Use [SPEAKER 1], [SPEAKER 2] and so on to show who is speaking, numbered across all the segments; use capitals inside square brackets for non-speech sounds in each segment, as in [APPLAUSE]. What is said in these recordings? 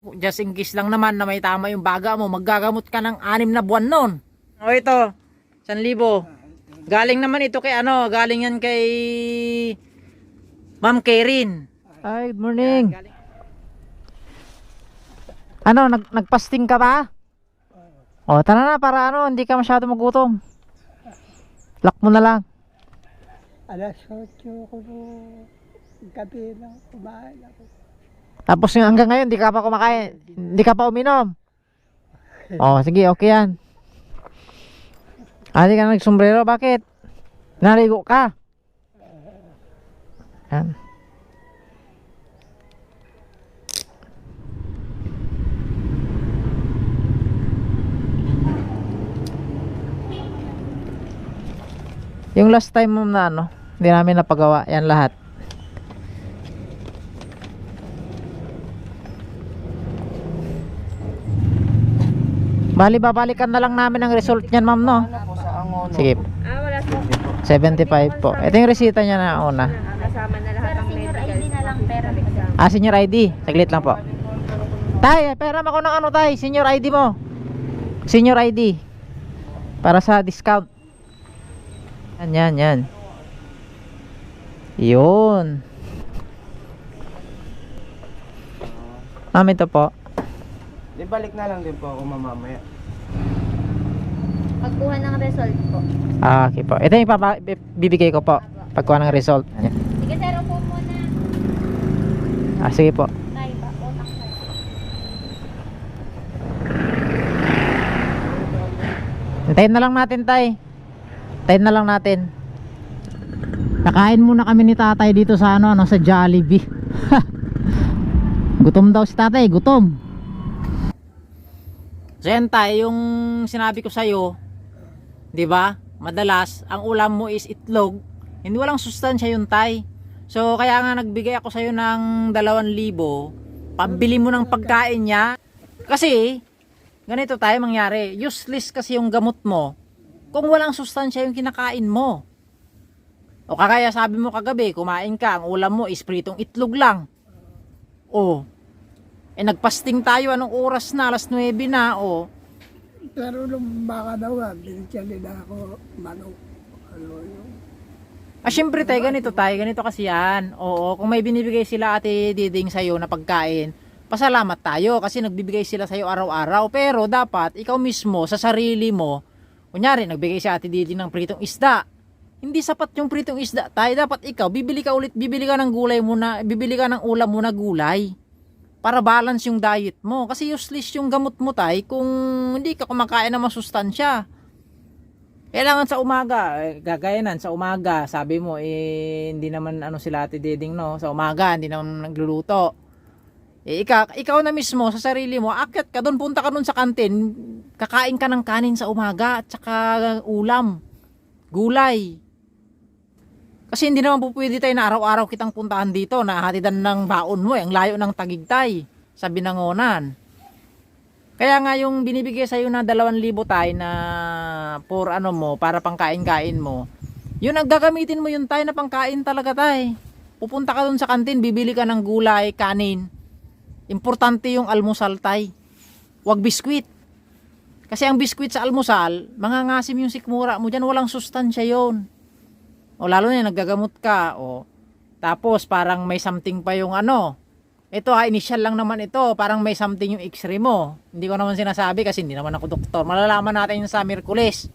[SPEAKER 1] Just in case lang naman na may tama yung baga mo, maggagamot ka ng anim na buwan nun. O ito, 1,000. Galing naman ito kay ano, galing yan kay Ma'am Karen. Ay, good morning. Ano, nag nagpasting ka ba? O, tara na para ano, hindi ka masyado magutom. Lock mo na lang.
[SPEAKER 2] Alas 8 ko gabi na kumain ako.
[SPEAKER 1] Tapos hanggang ngayon, hindi ka pa kumakain, hindi ka pa uminom. Oh, sige, okay yan. Di ka na nagsombrero, bakit? Naligo ka. Yan. Yung last time mo na ano, hindi namin napagawa yan lahat. Bali, babalikan na lang namin ang result niyan, ma'am, no? Sige.
[SPEAKER 3] Ah, wala sa
[SPEAKER 1] 75 po. Ito yung resita niya na una.
[SPEAKER 3] kasama na lahat ng medical. ID na lang, pera.
[SPEAKER 1] Ah, senior ID. Saglit lang po. Tay, pera ako ng ano, tay. Senior ID mo. Senior ID. Para sa discount. Yan, yan, yan. Yun. Ma'am, ito po.
[SPEAKER 4] Di balik na lang din po ako mamamaya.
[SPEAKER 3] Pagkuha ng result po.
[SPEAKER 1] Ah, okay po. Ito yung ipapa- bibigay ko po. Pagkuha ng result. Ayan.
[SPEAKER 3] Sige, sir, upo muna.
[SPEAKER 1] Ah, sige po.
[SPEAKER 3] Tayo ba? Utak sir.
[SPEAKER 1] Hintayin na lang natin, tay. Hintayin na lang natin. Nakain muna kami ni tatay dito sa ano, ano sa Jollibee. [LAUGHS] gutom daw si tatay, gutom. So yan tay, yung sinabi ko sa'yo, di ba? Madalas, ang ulam mo is itlog. Hindi walang sustansya yun tay. So kaya nga nagbigay ako sa'yo ng 2,000 pambili mo ng pagkain niya. Kasi, ganito tayo mangyari. Useless kasi yung gamot mo kung walang sustansya yung kinakain mo. O kagaya sabi mo kagabi, kumain ka, ang ulam mo is pritong itlog lang. O, eh nagpasting tayo, anong oras na? Alas 9 na, o.
[SPEAKER 2] Pero nung baka daw nga, binigyan nila ako manok. Ano yun?
[SPEAKER 1] Ah, syempre tayo, ganito tayo, ganito kasi yan. Oo, kung may binibigay sila ate Diding sa'yo na pagkain, pasalamat tayo kasi nagbibigay sila sa'yo araw-araw. Pero dapat, ikaw mismo, sa sarili mo, kunyari, nagbigay si ate Diding ng pritong isda. Hindi sapat yung pritong isda tayo. Dapat ikaw, bibili ka ulit, bibili ka ng gulay muna, bibili ka ng ulam muna gulay. Para balance yung diet mo. Kasi useless yung gamot mo tay kung hindi ka kumakain ng masustansya. Kailangan sa umaga, eh, gagayanan sa umaga, sabi mo eh hindi naman ano sila Ate Diding no, sa umaga hindi naman nagluluto. Eh ikaw, ikaw na mismo sa sarili mo, akyat ka doon, punta ka doon sa kantin, kakain ka ng kanin sa umaga at saka ulam, gulay. Kasi hindi naman po pwede tayo na araw-araw kitang puntahan dito na hatidan ng baon mo, eh, ang layo ng Tagigtay sa Binangonan. Kaya nga yung binibigay sa'yo na 2,000 tayo na for ano mo, para pangkain-kain mo, yun ang gagamitin mo yun tayo na pangkain talaga tayo. Pupunta ka dun sa kantin, bibili ka ng gulay, kanin. Importante yung almusal tay. Huwag biskwit. Kasi ang biskwit sa almusal, mangangasim yung sikmura mo dyan, walang sustansya yon. O lalo na naggagamot ka, o tapos parang may something pa yung ano, ito ha, initial lang naman ito. Parang may something yung x-ray mo. Hindi ko naman sinasabi kasi hindi naman ako doktor. Malalaman natin yung sa Merkulis.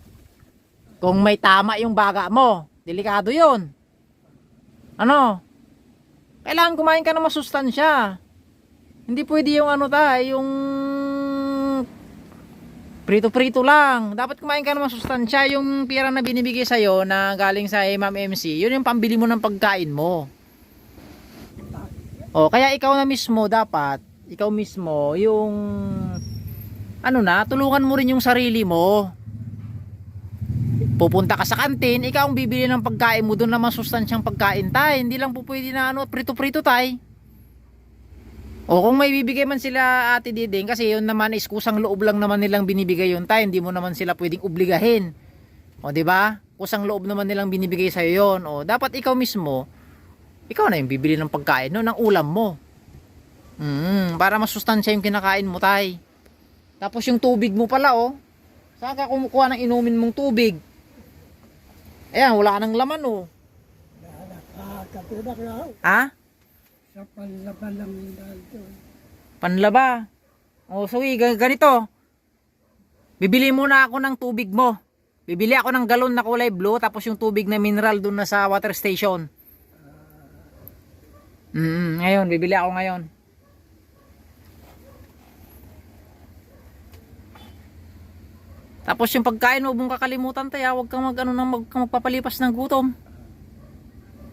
[SPEAKER 1] Kung may tama yung baga mo. Delikado yun. Ano? Kailangan kumain ka ng masustansya. Hindi pwede yung ano ta, yung prito-prito lang. Dapat kumain ka ng masustansya. Yung pira na binibigay sa'yo na galing sa Ma'am MC, yun yung pambili mo ng pagkain mo. O, kaya ikaw na mismo dapat, ikaw mismo, yung, ano na, tulungan mo rin yung sarili mo. Pupunta ka sa kantin, ikaw ang bibili ng pagkain mo, doon naman sustansyang pagkain tay. Hindi lang po pwede na ano, prito-prito tay. O kung may bibigay man sila ate Diding, kasi yun naman is kusang loob lang naman nilang binibigay yun tay, hindi mo naman sila pwedeng obligahin. O di ba? Kusang loob naman nilang binibigay sa yon. O dapat ikaw mismo, ikaw na yung bibili ng pagkain no, ng ulam mo. Mm, para masustansya yung kinakain mo, tay. Tapos yung tubig mo pala, oh. Saan ka kumukuha ng inumin mong tubig? Ayan, wala ka ng laman, oh. Ha?
[SPEAKER 2] Sa panlaban lang yun dahil doon.
[SPEAKER 1] Panlaba. O, so, ga- ganito. Bibili muna ako ng tubig mo. Bibili ako ng galon na kulay blue, tapos yung tubig na mineral doon na sa water station. Mm, ngayon, bibili ako ngayon. Tapos yung pagkain mo, mong kakalimutan tayo, huwag kang mag, ano, nang mag, magpapalipas ng gutom.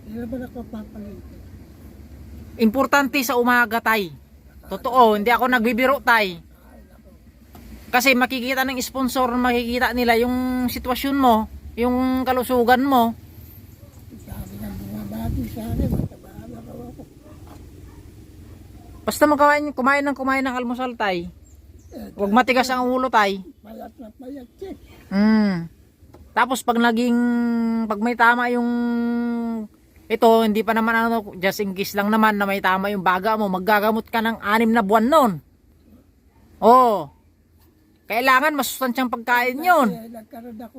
[SPEAKER 2] Hindi naman ako papalit.
[SPEAKER 1] Importante sa umaga, tay. Totoo, hindi ako nagbibiro, tay. Kasi makikita ng sponsor, makikita nila yung sitwasyon mo, yung kalusugan mo. Basta magkain, kumain ng kumain ng almusal, tay. Huwag matigas ang ulo, tay.
[SPEAKER 2] Payat na payat.
[SPEAKER 1] Mm. Tapos pag naging, pag may tama yung, ito, hindi pa naman ano, just in case lang naman na may tama yung baga mo, maggagamot ka ng anim na buwan nun. Oo. Kailangan masustansyang pagkain yun.
[SPEAKER 2] Nagkaroon ako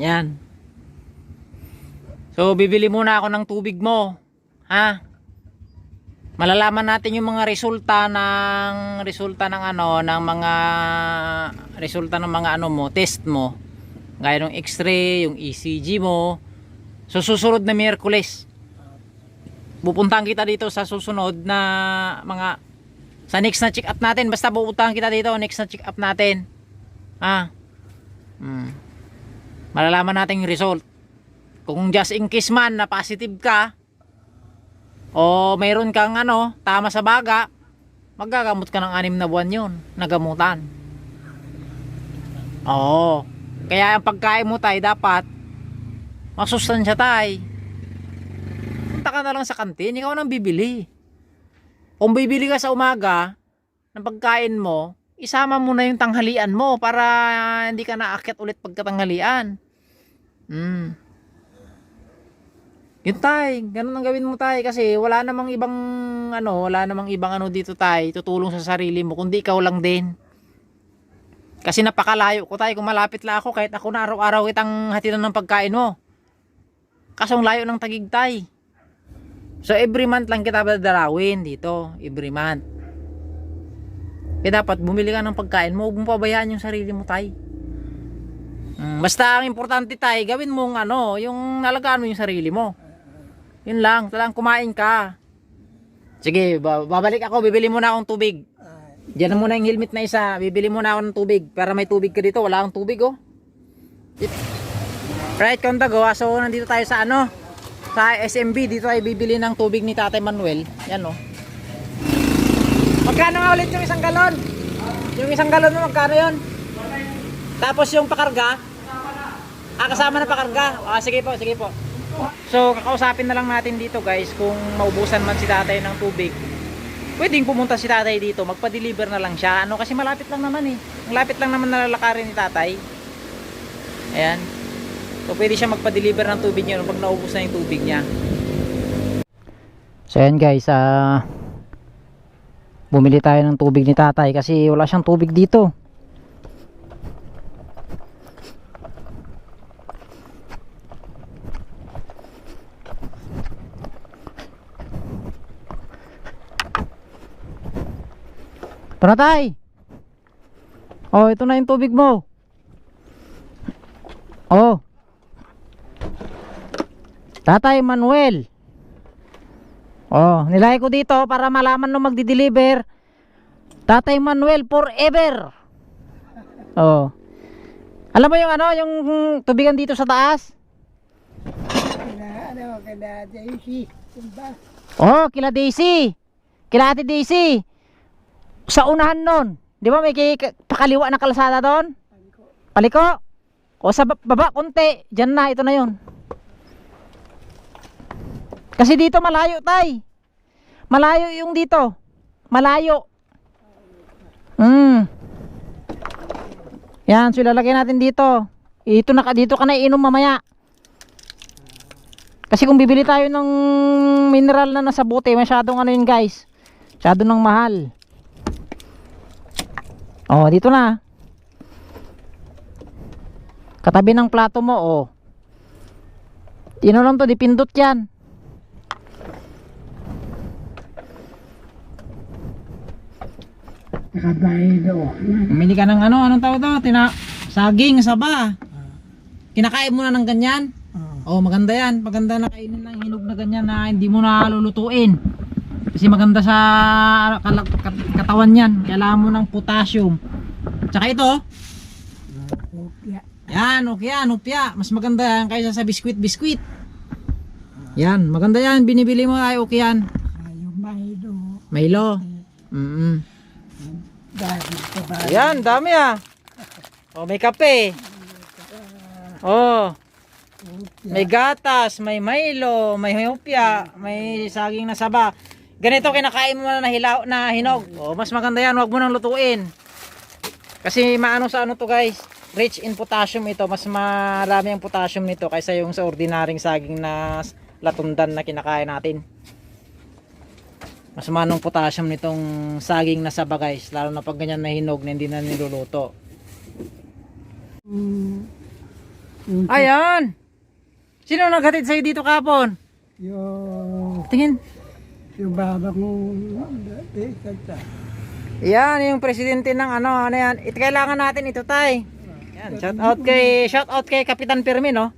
[SPEAKER 1] Yan. So, bibili muna ako ng tubig mo. Ha? Malalaman natin yung mga resulta ng resulta ng ano, ng mga resulta ng mga ano mo, test mo. Gaya ng x-ray, yung ECG mo. So, susunod na Miyerkules. Pupuntahan kita dito sa susunod na mga sa next na check up natin. Basta pupuntahan kita dito next na check up natin. Ha? Hmm malalaman natin yung result. Kung just in case man na positive ka, o mayroon kang ano, tama sa baga, magagamot ka ng anim na buwan yun, nagamutan. Oo. Kaya ang pagkain mo tay dapat, masustansya tay. Punta ka na lang sa kantin, ikaw nang bibili. Kung bibili ka sa umaga, ng pagkain mo, isama mo na yung tanghalian mo para hindi ka naakyat ulit pagkatanghalian. Mm. Yun tay, ganun ang gawin mo tay kasi wala namang ibang ano, wala namang ibang ano dito tay, tutulong sa sarili mo kundi ikaw lang din. Kasi napakalayo ko tay, kung malapit lang ako kahit ako na araw-araw kitang hatinan ng pagkain mo. Kasong layo ng tagig tay. So every month lang kita dadalawin dito, every month. Kaya dapat bumili ka ng pagkain mo, huwag mo pabayaan yung sarili mo tay. Mm, basta ang importante tay, gawin mong ano, yung nalagaan mo yung sarili mo. Yun lang, talang kumain ka. Sige, ba- babalik ako, bibili muna akong tubig. Diyan na muna yung helmet na isa, bibili muna ako ng tubig. Para may tubig ka dito, wala akong tubig oh. Right, kontago, so nandito tayo sa ano, sa SMB, dito tayo bibili ng tubig ni Tatay Manuel. Yan oh. Magkano nga ulit yung isang galon? Yung isang galon mo, magkano yun? Tapos yung pakarga? Ah, kasama na pakarga. Ah, sige po, sige po. So, kakausapin na lang natin dito guys kung maubusan man si tatay ng tubig. Pwedeng pumunta si tatay dito, magpa-deliver na lang siya. Ano, kasi malapit lang naman eh. Malapit lang naman nalalakarin ni tatay. Ayan. So, pwede siya magpa-deliver ng tubig niya pag naubos na yung tubig niya. So, ayan guys, ah... bumili tayo ng tubig ni tatay kasi wala siyang tubig dito. Ito na tay. Oh, ito na yung tubig mo. Oh. Tatay Manuel. Oh, nilagay ko dito para malaman nung magdi-deliver. Tatay Manuel forever. Oh. Alam mo yung ano, yung tubigan dito sa taas?
[SPEAKER 2] Ano, kina Daisy.
[SPEAKER 1] Oh, kila Daisy. Kila Ate Daisy. Sa unahan nun. Di ba may pakaliwa na kalsada doon? Paliko. O sa ba- baba, konti. Diyan na, ito na yun. Kasi dito malayo, tay. Malayo yung dito. Malayo. Hmm. Yan, so ilalagay natin dito. Ito na dito ka na iinom mamaya. Kasi kung bibili tayo ng mineral na nasa bote, masyadong ano yun guys. Masyado ng mahal. Oh, dito na. Katabi ng plato mo, oh. Tino lang to, dipindot yan.
[SPEAKER 2] Nakabahido.
[SPEAKER 1] Bumili ka ng ano, anong tawag to? Tina saging, saba. Kinakain mo na ng ganyan? Oh, maganda yan. Maganda na kainin ng hinog na ganyan na hindi mo na lulutuin. Kasi maganda sa katawan yan. Kailangan mo ng potassium. Tsaka ito, yan, yan, upya. Mas maganda yan kaysa sa biskwit-biskwit. Yan, maganda yan. Binibili mo ay okay yan.
[SPEAKER 2] Ayaw mahido.
[SPEAKER 1] Milo. Mm
[SPEAKER 2] Dahil sa bahay.
[SPEAKER 1] Yan, dami ah. Oh, may kape. Oh, may gatas, may Milo, may hopya, may saging na saba. Ganito kinakain mo na hilaw na hinog. Oh, mas maganda yan, wag mo nang lutuin. Kasi maano sa ano to guys, rich in potassium ito, mas marami ang potassium nito kaysa yung sa ordinaryong saging na latundan na kinakain natin. Mas manong potassium nitong saging na saba guys, lalo na pag ganyan na hinog na hindi na niluluto.
[SPEAKER 2] Mm,
[SPEAKER 1] Ayan! Sino naghatid sa'yo dito kapon?
[SPEAKER 2] yung,
[SPEAKER 1] Tingin.
[SPEAKER 2] yung baba kanta.
[SPEAKER 1] Yan, yung presidente ng ano, ano yan. It, kailangan natin ito, tay. Yan, shout out kay, shout out kay Kapitan Permin, oh.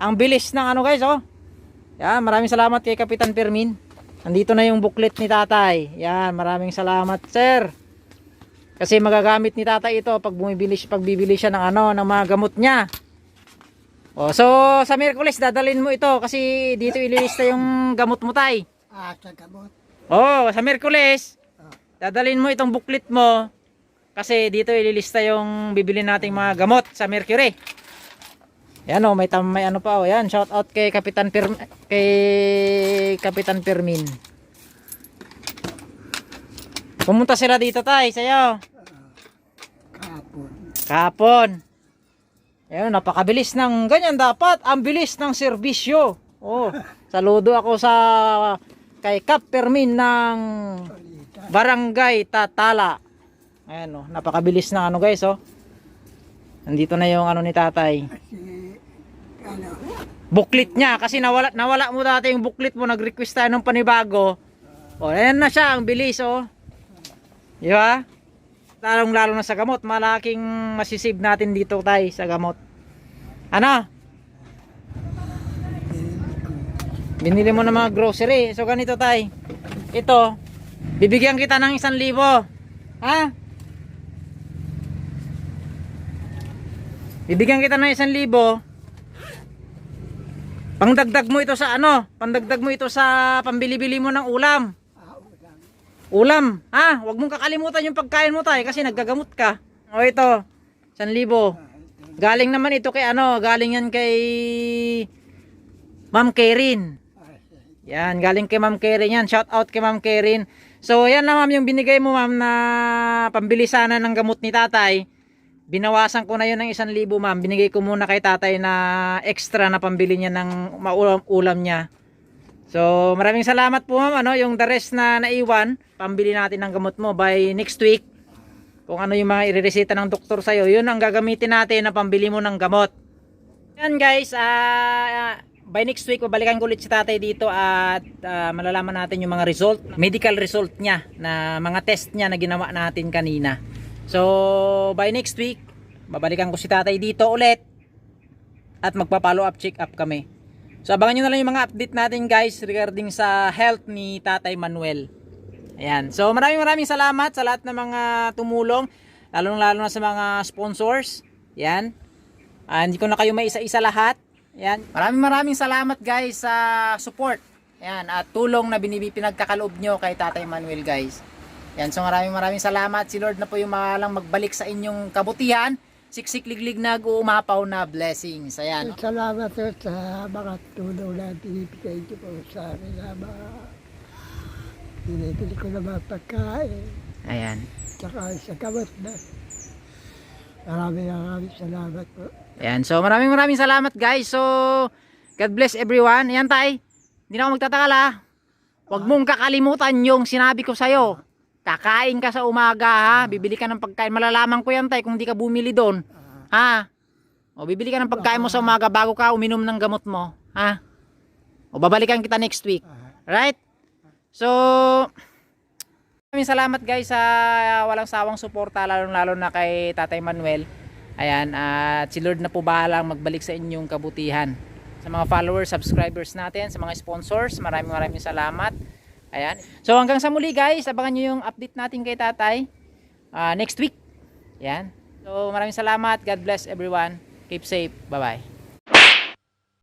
[SPEAKER 1] Ang bilis ng ano guys, oh. Yan, maraming salamat kay Kapitan Permin. Nandito na yung booklet ni tatay. Yan, maraming salamat, sir. Kasi magagamit ni tatay ito pag bumibili siya, pag bibili siya ng ano, ng mga gamot niya. Oh, so sa Miyerkules dadalhin mo ito kasi dito ililista yung gamot mo tay.
[SPEAKER 2] Ah, sa kabot.
[SPEAKER 1] Oh, sa Miyerkules, dadalhin mo itong booklet mo kasi dito ililista yung bibili nating mga gamot sa Mercury. Yan oh, may tam may ano pa oh. Yan, shout out kay Kapitan Pir kay Kapitan Permin. Pumunta sila dito tay, sayo.
[SPEAKER 2] Kapon.
[SPEAKER 1] Kapon. Ayun, napakabilis ng ganyan dapat. Ang bilis ng serbisyo. Oh, [LAUGHS] saludo ako sa kay Kap Permin ng Barangay Tatala. Ayan oh, napakabilis ng ano guys oh. Nandito na yung ano ni tatay.
[SPEAKER 2] Ano,
[SPEAKER 1] Booklet niya kasi nawala nawala mo dati yung booklet mo, nag-request tayo ng panibago. Oh, ayan na siya, ang bilis oh. Di ba? Lalong lalo na sa gamot, malaking masisave natin dito tay sa gamot. Ano? Binili mo ng mga grocery. So ganito tay. Ito, bibigyan kita ng isang libo. Ha? Bibigyan kita ng isang libo. Pangdagdag mo ito sa ano? Pangdagdag mo ito sa pambili-bili mo ng ulam. Ulam, ha? Huwag mong kakalimutan yung pagkain mo tayo kasi naggagamot ka. O ito, 1,000. Galing naman ito kay ano, galing yan kay Ma'am Karen. Yan, galing kay Ma'am Karen yan. Shout out kay Ma'am Karen. So, yan na ma'am yung binigay mo ma'am na pambili sana ng gamot ni tatay. Binawasan ko na yun ng 1,000 ma'am. Binigay ko muna kay tatay na extra na pambili niya ng maulam-ulam niya. So, maraming salamat po ma'am. Ano, yung the rest na naiwan, pambili natin ng gamot mo by next week. Kung ano yung mga ireresita ng doktor sa'yo, yun ang gagamitin natin na pambili mo ng gamot. Yan guys, ah by next week, babalikan ko ulit si tatay dito at ah, malalaman natin yung mga result, medical result niya, na mga test niya na ginawa natin kanina. So, by next week, babalikan ko si tatay dito ulit at magpa-follow up check up kami. So abangan nyo na lang yung mga update natin guys regarding sa health ni Tatay Manuel. Ayan. So maraming maraming salamat sa lahat ng mga tumulong. Lalo lalo na sa mga sponsors. Yan. Ah, hindi ko na kayo may isa-isa lahat. Yan. Maraming maraming salamat guys sa support. Yan. At tulong na binibi pinagkakaloob nyo kay Tatay Manuel guys. Yan. So maraming maraming salamat. Si Lord na po yung malang magbalik sa inyong kabutihan. Siksik-liglig nag-uumapaw na blessings. Ayan.
[SPEAKER 2] Salamat po sa mga tulong na binibigay niyo po sa akin na mga binibili ko na mga pagkain.
[SPEAKER 1] Ayan.
[SPEAKER 2] Tsaka sa gamot na. Maraming maraming salamat po.
[SPEAKER 1] Ayan, so maraming maraming salamat guys. So, God bless everyone. Ayan tay, hindi na ako magtatagal ha. Huwag mong kakalimutan yung sinabi ko sa'yo. Kakain ka sa umaga ha. Bibili ka ng pagkain. Malalaman ko yan tay kung di ka bumili doon. Ha? O bibili ka ng pagkain mo sa umaga bago ka uminom ng gamot mo. Ha? O babalikan kita next week. Right? So, maraming salamat guys sa walang sawang suporta lalo lalo na kay Tatay Manuel. Ayan, at si Lord na po bahalang magbalik sa inyong kabutihan. Sa mga followers, subscribers natin, sa mga sponsors, maraming maraming salamat. Ayan. So hanggang sa muli guys, abangan nyo yung update natin kay Tatay ah, next week. Ayan. So maraming salamat. God bless everyone. Keep safe. Bye-bye.